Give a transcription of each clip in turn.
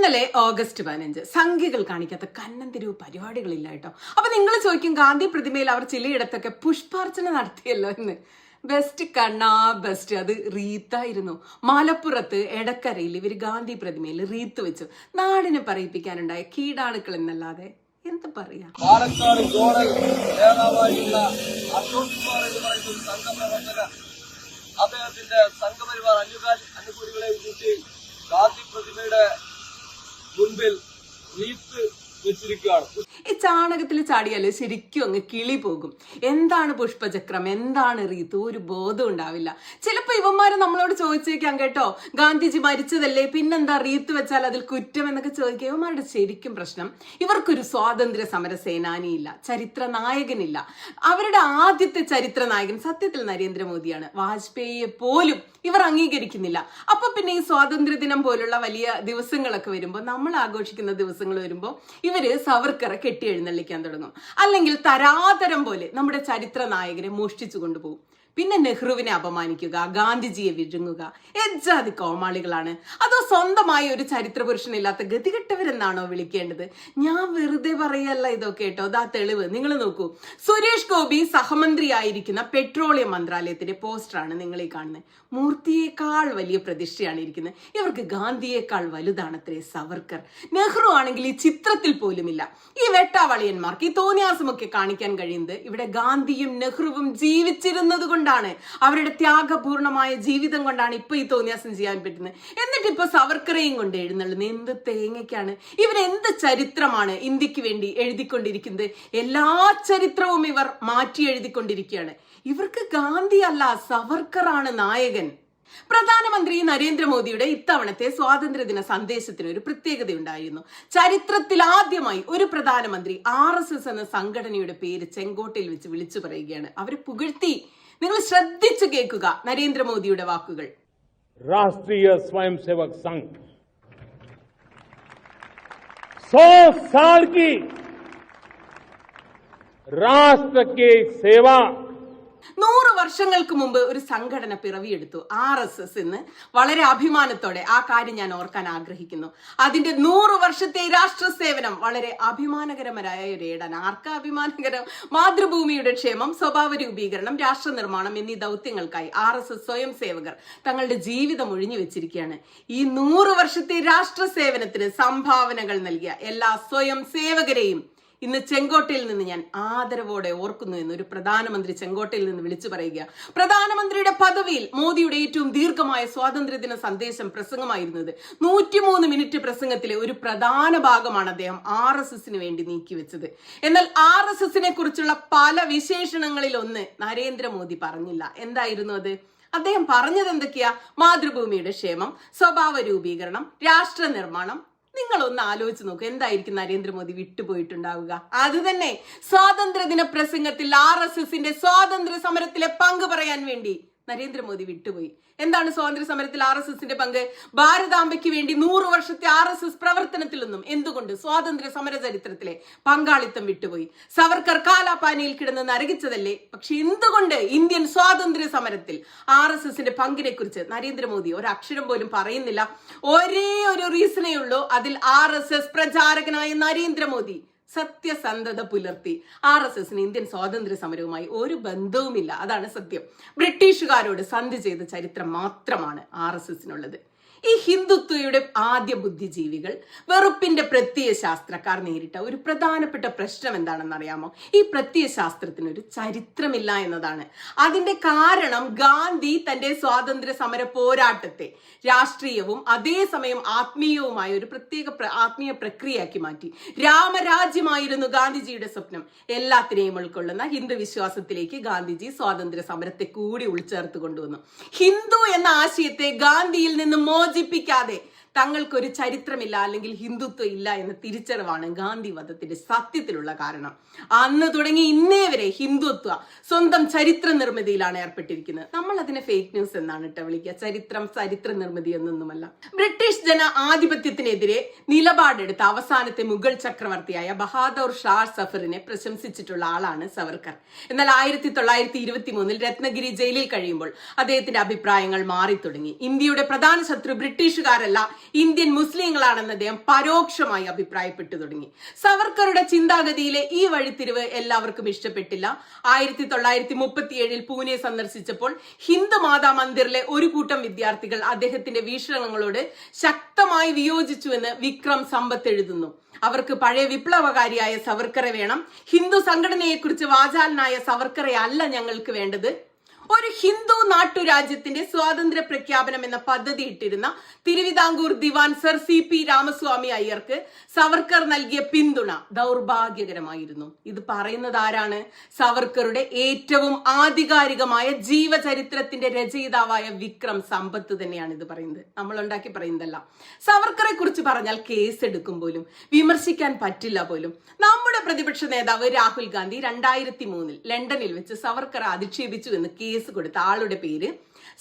ഇന്നലെ ഓഗസ്റ്റ് പതിനഞ്ച്. സംഖ്യകൾ കാണിക്കാത്ത കന്നന്തിരിവ് പരിപാടികളില്ല കേട്ടോ. അപ്പൊ നിങ്ങൾ ചോദിക്കും ഗാന്ധി പ്രതിമയിൽ അവർ ചിലയിടത്തൊക്കെ പുഷ്പാർച്ചന നടത്തിയല്ലോ എന്ന്. ബെസ്റ്റ് കണ്ണാ ബെസ്റ്റ് അത് റീത്തായിരുന്നു. മലപ്പുറത്ത് എടക്കരയിൽ ഇവർ ഗാന്ധി പ്രതിമയിൽ റീത്ത് വെച്ചു. നാടിനെ പറയിപ്പിക്കാനുണ്ടായ കീടാണുക്കൾ എന്നല്ലാതെ എന്ത് പറയാ? അദ്ദേഹത്തിന്റെ സംഘപരിവാർ അനുകാ അനുകൂലികളെ കൂട്ടി ഗാന്ധി പ്രതിമയുടെ മുൻപിൽ റീത്ത് ഈ ചാണകത്തിൽ ചാടിയാൽ ശരിക്കും അങ്ങ് കിളി പോകും. എന്താണ് പുഷ്പചക്രം? എന്താണ് റീത്ത് ഒരു ബോധം ഉണ്ടാവില്ല. ചിലപ്പോ ഇവന്മാരെ നമ്മളോട് ചോദിച്ചേക്കാം കേട്ടോ. ഗാന്ധിജി മരിച്ചതല്ലേ? പിന്നെന്താ റീത്ത് വെച്ചാൽ അതിൽ കുറ്റം എന്നൊക്കെ ചോദിക്കുക ഇവന്മാരുടെ ശരിക്കും പ്രശ്നം ഇവർക്കൊരു സ്വാതന്ത്ര്യ സമര സേനാനിയില്ല ചരിത്ര നായകനില്ല. അവരുടെ ആദ്യത്തെ ചരിത്ര നായകൻ സത്യത്തിൽ നരേന്ദ്രമോദിയാണ്. വാജ്പേയിയെ പോലും ഇവർ അംഗീകരിക്കുന്നില്ല. അപ്പൊ പിന്നെ ഈ സ്വാതന്ത്ര്യ ദിനം പോലുള്ള വലിയ ദിവസങ്ങളൊക്കെ വരുമ്പോൾ നമ്മൾ ആഘോഷിക്കുന്ന ദിവസങ്ങൾ വരുമ്പോൾ ഇവർ സവർക്കറെ കെട്ടി എഴുന്നള്ളിക്കാൻ തുടങ്ങും. അല്ലെങ്കിൽ തരാതരം പോലെ നമ്മുടെ ചരിത്ര നായകനെ മോഷ്ടിച്ചു കൊണ്ടുപോകും. പിന്നെ നെഹ്റുവിനെ അപമാനിക്കുക ഗാന്ധിജിയെ വിഴുങ്ങുക. എജ്ജാതി കോമാളികളാണ്. അതോ സ്വന്തമായ ഒരു ചരിത്ര പുരുഷനില്ലാത്ത ഗതികെട്ടവരെന്നാണോ വിളിക്കേണ്ടത്? ഞാൻ വെറുതെ പറയല്ല ഇതൊക്കെ കേട്ടോ. അതാ തെളിവ്. നിങ്ങൾ നോക്കൂ. സുരേഷ് ഗോപി സഹമന്ത്രിയായിരിക്കുന്ന പെട്രോളിയം മന്ത്രാലയത്തിന്റെ പോസ്റ്ററാണ് നിങ്ങൾ ഈ കാണുന്നത്. മൂർത്തിയേക്കാൾ വലിയ പ്രതിഷ്ഠയാണ് ഇരിക്കുന്നത്. ഇവർക്ക് ഗാന്ധിയേക്കാൾ വലുതാണ് അത്രേ സവർക്കർ. നെഹ്റു ആണെങ്കിൽ ഈ ചിത്രത്തിൽ പോലുമില്ല. ഈ വെട്ടാവളിയന്മാർക്ക് ഈ തോന്നിയാസമൊക്കെ കാണിക്കാൻ കഴിയുന്നത് ഇവിടെ ഗാന്ധിയും നെഹ്റുവും ജീവിച്ചിരുന്നത് കൊണ്ടാണ് അവരുടെ ത്യാഗപൂർണമായ ജീവിതം കൊണ്ടാണ് ഇപ്പൊ ഈ തോന്നിയാസം ചെയ്യാൻ പറ്റുന്നത്. എന്നിട്ട് ഇപ്പൊ സവർക്കറേയും കൊണ്ട് എഴുന്നള്ളുന്നത് എന്ത് തേങ്ങയ്ക്കാണ്? ഇവരെന്ത് ചരിത്രമാണ് ഇന്ത്യയ്ക്ക് വേണ്ടി എഴുതിക്കൊണ്ടിരിക്കുന്നത്? എല്ലാ ചരിത്രവും ഇവർ മാറ്റി എഴുതിക്കൊണ്ടിരിക്കുകയാണ്. ഇവർക്ക് ഗാന്ധി അല്ല സവർക്കറാണ് നായകൻ. പ്രധാനമന്ത്രി നരേന്ദ്രമോദിയുടെ ഇത്തവണത്തെ സ്വാതന്ത്ര്യദിന സന്ദേശത്തിന് ഒരു പ്രത്യേകതയുണ്ടായിരുന്നു. ചരിത്രത്തിൽ ആദ്യമായി ഒരു പ്രധാനമന്ത്രി ആർ എന്ന സംഘടനയുടെ പേര് ചെങ്കോട്ടയിൽ വെച്ച് വിളിച്ചു പറയുകയാണ്. അവരെ പുകഴ്ത്തി നിങ്ങൾ ശ്രദ്ധിച്ചു കേൾക്കുക നരേന്ദ്രമോദിയുടെ വാക്കുകൾ राष्ट्रीय स्वयंसेवक संघ सौ साल की राष्ट्र की सेवा നൂറ് വർഷങ്ങൾക്ക് മുമ്പ് ഒരു സംഘടന പിറവിയെടുത്തു ആർ എസ് എസ് എന്ന്. വളരെ അഭിമാനത്തോടെ ആ കാര്യം ഞാൻ ഓർക്കാൻ ആഗ്രഹിക്കുന്നു. അതിന്റെ നൂറ് വർഷത്തെ രാഷ്ട്ര സേവനം വളരെ അഭിമാനകരമായ ഒരു ഏടാണ് ആർക്ക് അഭിമാനകരം? മാതൃഭൂമിയുടെ ക്ഷേമം സ്വഭാവ രൂപീകരണം രാഷ്ട്ര നിർമ്മാണം എന്നീ ദൗത്യങ്ങൾക്കായി ആർ എസ് എസ് സ്വയം സേവകർ തങ്ങളുടെ ജീവിതം ഒഴിഞ്ഞു വെച്ചിരിക്കുകയാണ്. ഈ നൂറ് വർഷത്തെ രാഷ്ട്ര സേവനത്തിന് സംഭാവനകൾ നൽകിയ എല്ലാ സ്വയം സേവകരെയും ഇന്ന് ചെങ്കോട്ടയിൽ നിന്ന് ഞാൻ ആദരവോടെ ഓർക്കുന്നു എന്ന് ഒരു പ്രധാനമന്ത്രി ചെങ്കോട്ടയിൽ നിന്ന് വിളിച്ചു പറയുക. പ്രധാനമന്ത്രിയുടെ പദവിയിൽ മോദിയുടെ ഏറ്റവും ദീർഘമായ സ്വാതന്ത്ര്യദിന സന്ദേശം പ്രസംഗമായിരുന്നത്. നൂറ്റിമൂന്ന് മിനിറ്റ് പ്രസംഗത്തിലെ ഒരു പ്രധാന ഭാഗമാണ് അദ്ദേഹം ആർ എസ് എസിന് വേണ്ടി നീക്കിവെച്ചത്. എന്നാൽ ആർ എസ് എസിനെ കുറിച്ചുള്ള പല വിശേഷണങ്ങളിൽ ഒന്ന് നരേന്ദ്രമോദി പറഞ്ഞില്ല. എന്തായിരുന്നു അത്? അദ്ദേഹം പറഞ്ഞത് എന്തൊക്കെയാ മാതൃഭൂമിയുടെ ക്ഷേമം സ്വഭാവ രൂപീകരണം രാഷ്ട്ര നിർമ്മാണം നിങ്ങൾ ഒന്ന് ആലോചിച്ച് നോക്കൂ. എന്തായിരിക്കും നരേന്ദ്രമോദി വിട്ടുപോയിട്ടുണ്ടാവുക? അത് തന്നെ സ്വാതന്ത്ര്യദിന പ്രസംഗത്തിൽ ആർ എസ് എസിന്റെ സ്വാതന്ത്ര്യ സമരത്തിലെ പങ്ക് പറയാൻ വേണ്ടി. നരേന്ദ്രമോദി വിട്ടുപോയി. എന്താണ് സ്വാതന്ത്ര്യ സമരത്തിൽ ആർ എസ് എസിന്റെ പങ്ക്? ഭാരതാംബയ്ക്ക് വേണ്ടി നൂറു വർഷത്തെ ആർ എസ് എസ് പ്രവർത്തനത്തിൽ നിന്നും എന്തുകൊണ്ട് സ്വാതന്ത്ര്യ സമര ചരിത്രത്തിലെ പങ്കാളിത്തം വിട്ടുപോയി? സവർക്കർ കാലാപാനിയിൽ കിടന്ന് നരകിച്ചതല്ലേ? പക്ഷെ എന്തുകൊണ്ട് ഇന്ത്യൻ സ്വാതന്ത്ര്യ സമരത്തിൽ ആർ എസ് എസിന്റെ പങ്കിനെ കുറിച്ച് നരേന്ദ്രമോദി ഒരു അക്ഷരം പോലും പറയുന്നില്ല? ഒരേ ഒരു റീസണേ ഉള്ളൂ അതിൽ ആർ എസ് എസ് പ്രചാരകനായ നരേന്ദ്രമോദി സത്യസന്ധത പുലർത്തി. ആർ എസ് എസിന് ഇന്ത്യൻ സ്വാതന്ത്ര്യ സമരവുമായി ഒരു ബന്ധവുമില്ല. അതാണ് സത്യം. ബ്രിട്ടീഷുകാരോട് സന്ധി ചെയ്ത ചരിത്രം മാത്രമാണ് ആർ എസ് എസിനുള്ളത്. ഈ ഹിന്ദുത്വയുടെ ആദ്യ ബുദ്ധിജീവികൾ വെറുപ്പിന്റെ പ്രത്യയ ശാസ്ത്രക്കാർ നേരിട്ട ഒരു പ്രധാനപ്പെട്ട പ്രശ്നം എന്താണെന്ന് അറിയാമോ? ഈ പ്രത്യയ ശാസ്ത്രത്തിനൊരു ചരിത്രമില്ല എന്നതാണ്. അതിന്റെ കാരണം ഗാന്ധി തന്റെ സ്വാതന്ത്ര്യ സമര പോരാട്ടത്തെ രാഷ്ട്രീയവും അതേസമയം ആത്മീയവുമായ ഒരു പ്രത്യേക പ്ര- ആത്മീയ പ്രക്രിയയാക്കി മാറ്റി. രാമരാജ്യമായിരുന്നു ഗാന്ധിജിയുടെ സ്വപ്നം. എല്ലാത്തിനെയും ഉൾക്കൊള്ളുന്ന ഹിന്ദു വിശ്വാസത്തിലേക്ക് ഗാന്ധിജി സ്വാതന്ത്ര്യ സമരത്തെ കൂടി ഉൾച്ചേർത്ത് കൊണ്ടുവന്നു. ഹിന്ദു എന്ന ആശയത്തെ ഗാന്ധിയിൽ നിന്ന് മോചിപ്പിക്കാതെ തങ്ങൾക്കൊരു ചരിത്രമില്ല അല്ലെങ്കിൽ ഹിന്ദുത്വം ഇല്ല എന്ന തിരിച്ചറിവാണ് ഗാന്ധി വധത്തിന്റെ സത്യത്തിലുള്ള കാരണം. അന്ന് തുടങ്ങി ഇന്നേ വരെ ഹിന്ദുത്വ സ്വന്തം ചരിത്ര നിർമ്മിതിയിലാണ് ഏർപ്പെട്ടിരിക്കുന്നത്. നമ്മൾ അതിനെ ഫേക്ക് ന്യൂസ് എന്നാണ് കേട്ടോ വിളിക്കുക. ചരിത്രം ചരിത്ര നിർമ്മിതി എന്നൊന്നുമല്ല. ബ്രിട്ടീഷ് ജന ആധിപത്യത്തിനെതിരെ നിലപാടെടുത്ത അവസാനത്തെ മുഗൾ ചക്രവർത്തിയായ ബഹാദൂർ ഷാ സഫറിനെ പ്രശംസിച്ചിട്ടുള്ള ആളാണ് സവർക്കർ. എന്നാൽ ആയിരത്തി തൊള്ളായിരത്തി ഇരുപത്തി മൂന്നിൽ രത്നഗിരി ജയിലിൽ കഴിയുമ്പോൾ അദ്ദേഹത്തിന്റെ അഭിപ്രായങ്ങൾ മാറി തുടങ്ങി ഇന്ത്യയുടെ പ്രധാന ശത്രു ബ്രിട്ടീഷുകാരല്ല ഇന്ത്യൻ മുസ്ലിങ്ങളാണെന്ന് അദ്ദേഹം പരോക്ഷമായി അഭിപ്രായപ്പെട്ടു തുടങ്ങി. സവർക്കറുടെ ചിന്താഗതിയിലെ ഈ വഴിത്തിരിവ് എല്ലാവർക്കും ഇഷ്ടപ്പെട്ടില്ല. ആയിരത്തി തൊള്ളായിരത്തി മുപ്പത്തി ഏഴിൽ പൂനെ സന്ദർശിച്ചപ്പോൾ ഹിന്ദു മാതാ മന്ദിറിലെ ഒരു കൂട്ടം വിദ്യാർത്ഥികൾ അദ്ദേഹത്തിന്റെ വീക്ഷണങ്ങളോട് ശക്തമായി വിയോജിച്ചുവെന്ന് വിക്രം സമ്പത്ത് എഴുതുന്നു. അവർക്ക് പഴയ വിപ്ലവകാരിയായ സവർക്കറെ വേണം. ഹിന്ദു സംഘടനയെക്കുറിച്ച് വാചാലനായ സവർക്കറെ അല്ല ഞങ്ങൾക്ക് വേണ്ടത്. ഒരു ഹിന്ദു നാട്ടുരാജ്യത്തിന്റെ സ്വാതന്ത്ര്യ പ്രഖ്യാപനം എന്ന പദ്ധതി ഇട്ടിരുന്ന തിരുവിതാംകൂർ ദിവാൻ സർ സി പി രാമസ്വാമി അയ്യർക്ക് സവർക്കർ നൽകിയ പിന്തുണ ദൗർഭാഗ്യകരമായിരുന്നു. ഇത് പറയുന്നത് ആരാണ്? സവർക്കറുടെ ഏറ്റവും ആധികാരികമായ ജീവചരിത്രത്തിന്റെ രചയിതാവായ വിക്രം സമ്പത്ത് തന്നെയാണ് ഇത് പറയുന്നത്. നമ്മൾ ഉണ്ടാക്കി പറയുന്നതല്ല. സവർക്കറെ കുറിച്ച് പറഞ്ഞാൽ കേസ് എടുക്കും പോലും വിമർശിക്കാൻ പറ്റില്ല പോലും. നമ്മുടെ പ്രതിപക്ഷ നേതാവ് രാഹുൽ ഗാന്ധി രണ്ടായിരത്തി മൂന്നിൽ ലണ്ടനിൽ വെച്ച് സവർക്കർ അധിക്ഷേപിച്ചു എന്ന് കേസ് കൊടുത്ത ആളുടെ പേര്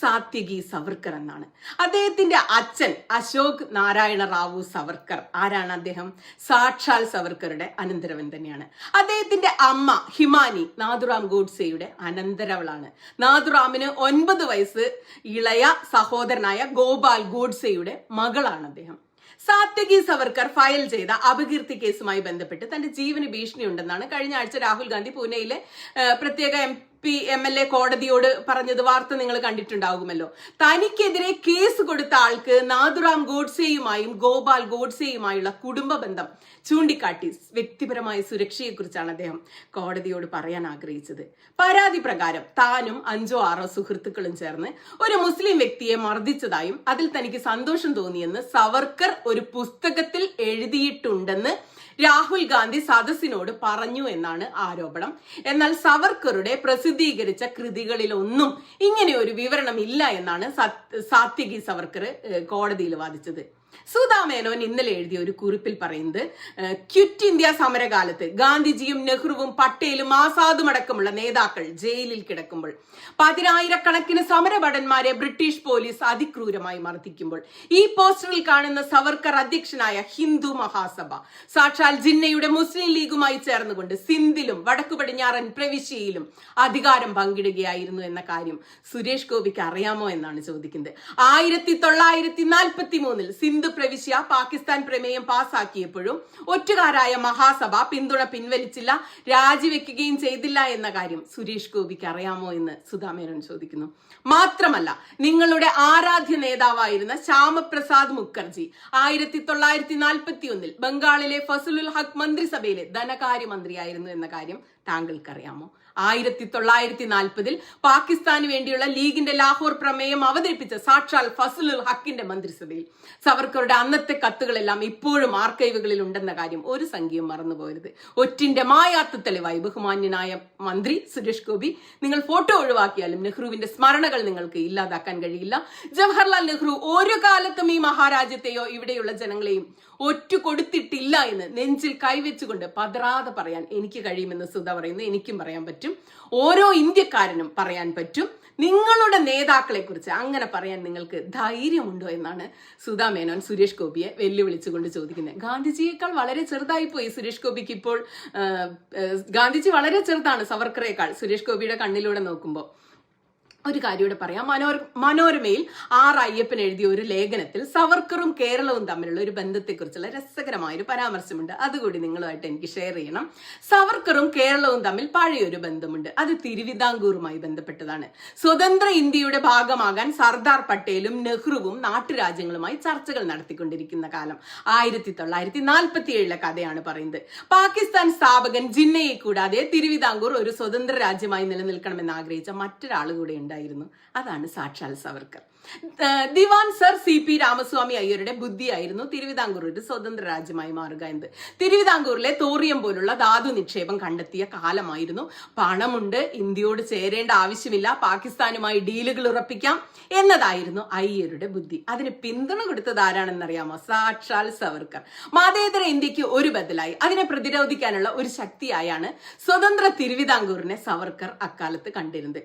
സാത്യകി സവർക്കർ എന്നാണ്. അദ്ദേഹത്തിന്റെ അച്ഛൻ അശോക് നാരായണ റാവു സവർക്കർ. ആരാണ് അദ്ദേഹം? സാക്ഷാൽ സവർക്കറുടെ അനന്തരവൻ തന്നെയാണ്. അദ്ദേഹത്തിന്റെ അമ്മ ഹിമാനി നാഥുറാം ഗോഡ്സെയുടെ അനന്തരവളാണ്. നാഥുറാമിന് ഒൻപത് വയസ്സ് ഇളയ സഹോദരനായ ഗോപാൽ ഗോഡ്സെയുടെ മകളാണ് അദ്ദേഹം. സാത്യകി സവർക്കർ ഫയൽ ചെയ്ത അപകീർത്തി കേസുമായി ബന്ധപ്പെട്ട് തന്റെ ജീവന് ഭീഷണിയുണ്ടെന്നാണ് കഴിഞ്ഞ ആഴ്ച രാഹുൽ ഗാന്ധി പൂനെയിലെ പ്രത്യേക M P M L A കോടതിയോട് പറഞ്ഞത് വാർത്ത നിങ്ങൾ കണ്ടിട്ടുണ്ടാകുമല്ലോ. തനിക്കെതിരെ കേസ് കൊടുത്ത ആൾക്ക് നാഥുറാം ഗോഡ്സെയുമായും ഗോപാൽ ഗോഡ്സെയുമായുള്ള കുടുംബ ബന്ധം ചൂണ്ടിക്കാട്ടി വ്യക്തിപരമായ സുരക്ഷയെക്കുറിച്ചാണ് അദ്ദേഹം കോടതിയോട് പറയാൻ ആഗ്രഹിച്ചത്. പരാതി പ്രകാരം താനും അഞ്ചോ ആറോ സുഹൃത്തുക്കളും ചേർന്ന് ഒരു മുസ്ലിം വ്യക്തിയെ മർദ്ദിച്ചതായും അതിൽ തനിക്ക് സന്തോഷം തോന്നിയെന്ന് സവർക്കർ ഒരു പുസ്തകത്തിൽ എഴുതിയിട്ടുണ്ടെന്ന് രാഹുൽ ഗാന്ധി സദസ്സിനോട് പറഞ്ഞു എന്നാണ് ആരോപണം. എന്നാൽ സവർക്കറുടെ പ്രസിദ്ധീകരിച്ച കൃതികളിലൊന്നും ഇങ്ങനെ ഒരു വിവരണം ഇല്ല എന്നാണ് സത്- സാത്വികി സവർക്കർ കോടതിയിൽ വാദിച്ചത്. സുധാ മേനോൻ ഇന്നലെ എഴുതിയ ഒരു കുറിപ്പിൽ പറയുന്നത് ക്വിറ്റ് ഇന്ത്യ സമരകാലത്ത് ഗാന്ധിജിയും നെഹ്റുവും പട്ടേലും ആസാദും അടക്കമുള്ള നേതാക്കൾ ജയിലിൽ കിടക്കുമ്പോൾ പതിനായിരക്കണക്കിന് സമരഭടന്മാരെ ബ്രിട്ടീഷ് പോലീസ് അതിക്രൂരമായി മർദ്ദിക്കുമ്പോൾ ഈ പോസ്റ്ററിൽ കാണുന്ന സവർക്കർ അധ്യക്ഷനായ ഹിന്ദു മഹാസഭ സാക്ഷാൽ ജിന്നയുടെ മുസ്ലിം ലീഗുമായി ചേർന്നുകൊണ്ട് സിന്ധിലും വടക്കു പടിഞ്ഞാറൻ പ്രവിശ്യയിലും അധികാരം പങ്കിടുകയായിരുന്നു എന്ന കാര്യം സുരേഷ് ഗോപിക്ക് അറിയാമോ എന്നാണ് ചോദിക്കുന്നത്. ആയിരത്തി തൊള്ളായിരത്തി നാൽപ്പത്തി മൂന്നിൽ സിന്ധു പ്രവിശ്യ പാകിസ്ഥാൻ പ്രമേയം പാസാക്കിയപ്പോഴും ഒറ്റുകാരായ മഹാസഭ പിന്തുണ പിൻവലിച്ചില്ല രാജിവെക്കുകയും ചെയ്തില്ല എന്ന കാര്യം സുരേഷ് ഗോപിക്ക് അറിയാമോ എന്ന് സുധാമേനോൻ ചോദിക്കുന്നു. മാത്രമല്ല നിങ്ങളുടെ ആരാധ്യ നേതാവായിരുന്ന ശ്യാമപ്രസാദ് മുഖർജി ആയിരത്തി തൊള്ളായിരത്തി നാൽപ്പത്തി ഒന്നിൽ ബംഗാളിലെ ഫസലുൽ ഹഖ് മന്ത്രിസഭയിലെ ധനകാര്യമന്ത്രിയായിരുന്നു എന്ന കാര്യം താങ്കൾക്കറിയാമോ? ആയിരത്തി തൊള്ളായിരത്തി നാൽപ്പതിൽ പാകിസ്ഥാന് വേണ്ടിയുള്ള ലീഗിന്റെ ലാഹോർ പ്രമേയം അവതരിപ്പിച്ച സാക്ഷാൽ ഫസലുൽ ഹക്കിന്റെ മന്ത്രിസഭയിൽ സവർക്കറുടെ അന്നത്തെ കത്തുകളെല്ലാം ഇപ്പോഴും ആർക്കൈവുകളിൽ ഉണ്ടെന്ന കാര്യം ഒരു സംഖ്യയും മറന്നുപോകരുത്. ഒറ്റിന്റെ മായാത്ത തെളിവായി ബഹുമാന്യനായ മന്ത്രി സുരേഷ് ഗോപി നിങ്ങൾ ഫോട്ടോ ഒഴിവാക്കിയാലും നെഹ്റുവിന്റെ സ്മരണകൾ നിങ്ങൾക്ക് ഇല്ലാതാക്കാൻ കഴിയില്ല. ജവഹർലാൽ നെഹ്റു ഒരു കാലത്തും ഈ മഹാരാജ്യത്തെയോ ഇവിടെയുള്ള ജനങ്ങളെയും ഒറ്റ കൊടുത്തിട്ടില്ല എന്ന് നെഞ്ചിൽ കൈവച്ചുകൊണ്ട് പതറാതെ പറയാൻ എനിക്ക് കഴിയുമെന്ന് സുധ പറയുന്നു. എനിക്കും പറയാൻ പറ്റും. ഓരോ ഇന്ത്യക്കാരനും പറയാൻ പറ്റും. നിങ്ങളുടെ നേതാക്കളെ കുറിച്ച് അങ്ങനെ പറയാൻ നിങ്ങൾക്ക് ധൈര്യമുണ്ടോ എന്നാണ് സുധാ മേനോൻ സുരേഷ് ഗോപിയെ വെല്ലുവിളിച്ചുകൊണ്ട് ചോദിക്കുന്നത്. ഗാന്ധിജിയേക്കാൾ വളരെ ചെറുതായി പോയി സുരേഷ് ഗോപിക്ക് ഇപ്പോൾ ഗാന്ധിജി വളരെ ചെറുതാണ് സവർക്കറേക്കാൾ. സുരേഷ് ഗോപിയുടെ കണ്ണിലൂടെ നോക്കുമ്പോൾ. ഒരു കാര്യം കൂടെ പറയാം. മനോര മനോരമയിൽ ആർ അയ്യപ്പൻ എഴുതിയ ഒരു ലേഖനത്തിൽ സവർക്കറും കേരളവും തമ്മിലുള്ള ഒരു ബന്ധത്തെക്കുറിച്ചുള്ള രസകരമായ ഒരു പരാമർശമുണ്ട്. അതുകൂടി നിങ്ങളുമായിട്ട് എനിക്ക് ഷെയർ ചെയ്യണം. സവർക്കറും കേരളവും തമ്മിൽ പഴയൊരു ബന്ധമുണ്ട്. അത് തിരുവിതാംകൂറുമായി ബന്ധപ്പെട്ടതാണ്. സ്വതന്ത്ര ഇന്ത്യയുടെ ഭാഗമാകാൻ സർദാർ പട്ടേലും നെഹ്റുവും നാട്ടുരാജ്യങ്ങളുമായി ചർച്ചകൾ നടത്തിക്കൊണ്ടിരിക്കുന്ന കാലം. ആയിരത്തി തൊള്ളായിരത്തി നാൽപ്പത്തി ഏഴിലെ കഥയാണ് പറയുന്നത്. പാകിസ്ഥാൻ സ്ഥാപകൻ ജിന്നയെ കൂടാതെ തിരുവിതാംകൂർ ഒരു സ്വതന്ത്ര രാജ്യമായി നിലനിൽക്കണമെന്ന് ആഗ്രഹിച്ച മറ്റൊരാൾ കൂടെ ഉണ്ടായിരുന്നു. അതാണ് സാക്ഷാൽ സവർക്കർ ദിവാൻ സർ സി പി രാമസ്വാമി അയ്യരുടെ ബുദ്ധിയായിരുന്നു തിരുവിതാംകൂർ ഒരു സ്വതന്ത്ര രാജ്യമായി മാറുക എന്നത്. തിരുവിതാംകൂറിലെ തോറിയം പോലുള്ള ധാതു നിക്ഷേപം കണ്ടെത്തിയ കാലമായിരുന്നു. പണമുണ്ട് ഇന്ത്യയോട് ചേരേണ്ട ആവശ്യമില്ല പാകിസ്ഥാനുമായി ഡീലുകൾ ഉറപ്പിക്കാം എന്നതായിരുന്നു അയ്യരുടെ ബുദ്ധി. അതിന് പിന്തുണ കൊടുത്തത് ആരാണെന്നറിയാമോ? സാക്ഷാൽ സവർക്കർ. മതേതര ഇന്ത്യയ്ക്ക് ഒരു ബദലായി. അതിനെ പ്രതിരോധിക്കാനുള്ള ഒരു ശക്തിയായാണ് സ്വതന്ത്ര തിരുവിതാംകൂറിനെ സവർക്കർ അക്കാലത്ത് കണ്ടിരുന്നത്.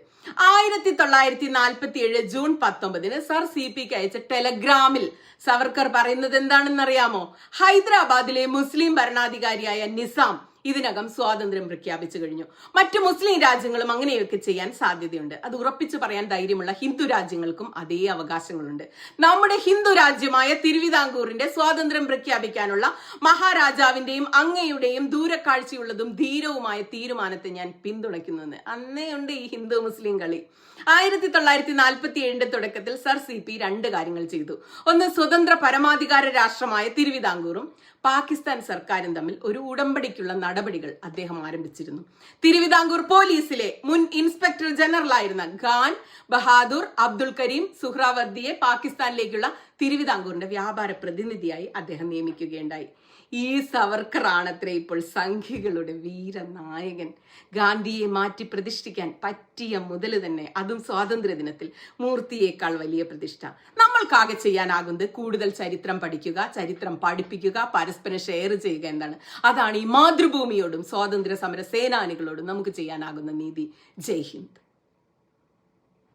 ആയിരത്തി തൊള്ളായിരത്തി നാൽപ്പത്തി ഏഴ് ജൂൺ പത്തൊമ്പതിന് സർ സി പിക്ക് അയച്ച ടെലഗ്രാമിൽ സവർക്കർ പറയുന്നത് എന്താണെന്നറിയാമോ? ഹൈദരാബാദിലെ മുസ്ലിം ഭരണാധികാരിയായ നിസാം ഇതിനകം സ്വാതന്ത്ര്യം പ്രഖ്യാപിച്ചു കഴിഞ്ഞു. മറ്റു മുസ്ലിം രാജ്യങ്ങളും അങ്ങനെയൊക്കെ ചെയ്യാൻ സാധ്യതയുണ്ട്. അത് ഉറപ്പിച്ചു പറയാൻ ധൈര്യമുള്ള ഹിന്ദു രാജ്യങ്ങൾക്കും അതേ അവകാശങ്ങളുണ്ട്. നമ്മുടെ ഹിന്ദു രാജ്യമായ തിരുവിതാംകൂറിന്റെ സ്വാതന്ത്ര്യം പ്രഖ്യാപിക്കാനുള്ള മഹാരാജാവിന്റെയും അങ്ങയുടെയും ദൂരക്കാഴ്ചയുള്ളതും ധീരവുമായ തീരുമാനത്തെ ഞാൻ പിന്തുണയ്ക്കുന്നെന്ന്. അന്നേയുണ്ട് ഈ ഹിന്ദു മുസ്ലിം കളി. ആയിരത്തി തൊള്ളായിരത്തി നാൽപ്പത്തി ഏഴിന്റെ തുടക്കത്തിൽ സർ സി പി രണ്ട് കാര്യങ്ങൾ ചെയ്തു. ഒന്ന് സ്വതന്ത്ര പരമാധികാര രാഷ്ട്രമായ തിരുവിതാംകൂറും പാകിസ്ഥാൻ സർക്കാരും തമ്മിൽ ഒരു ഉടമ്പടിക്കുള്ള നടപടികൾ അദ്ദേഹം ആരംഭിച്ചിരുന്നു. തിരുവിതാംകൂർ പോലീസിലെ മുൻ ഇൻസ്പെക്ടർ ജനറൽ ആയിരുന്ന ഖാൻ ബഹാദൂർ അബ്ദുൽ കരീം സുഹ്രാവർദിയെ പാകിസ്ഥാനിലേക്കുള്ള തിരുവിതാംകൂറിന്റെ വ്യാപാര പ്രതിനിധിയായി അദ്ദേഹം നിയമിക്കുകയുണ്ടായി. ഈ സവർക്കർ ആണത്രേ ഇപ്പോൾ സംഘികളുടെ വീരനായകൻ. ഗാന്ധിയെ മാറ്റി പ്രതിഷ്ഠിക്കാൻ പറ്റിയ മുതൽ തന്നെ അതും സ്വാതന്ത്ര്യ ദിനത്തിൽ മൂർത്തിയേക്കാൾ വലിയ പ്രതിഷ്ഠ. നമ്മൾക്കാകെ ചെയ്യാനാകുന്നത് കൂടുതൽ ചരിത്രം പഠിക്കുക ചരിത്രം പഠിപ്പിക്കുക പരസ്പരം ഷെയർ ചെയ്യുക എന്താണ് അതാണ് ഈ മാതൃഭൂമിയോടും സ്വാതന്ത്ര്യ സമര സേനാനികളോടും നമുക്ക് ചെയ്യാനാകുന്ന നീതി. ജയ് ഹിന്ദ്.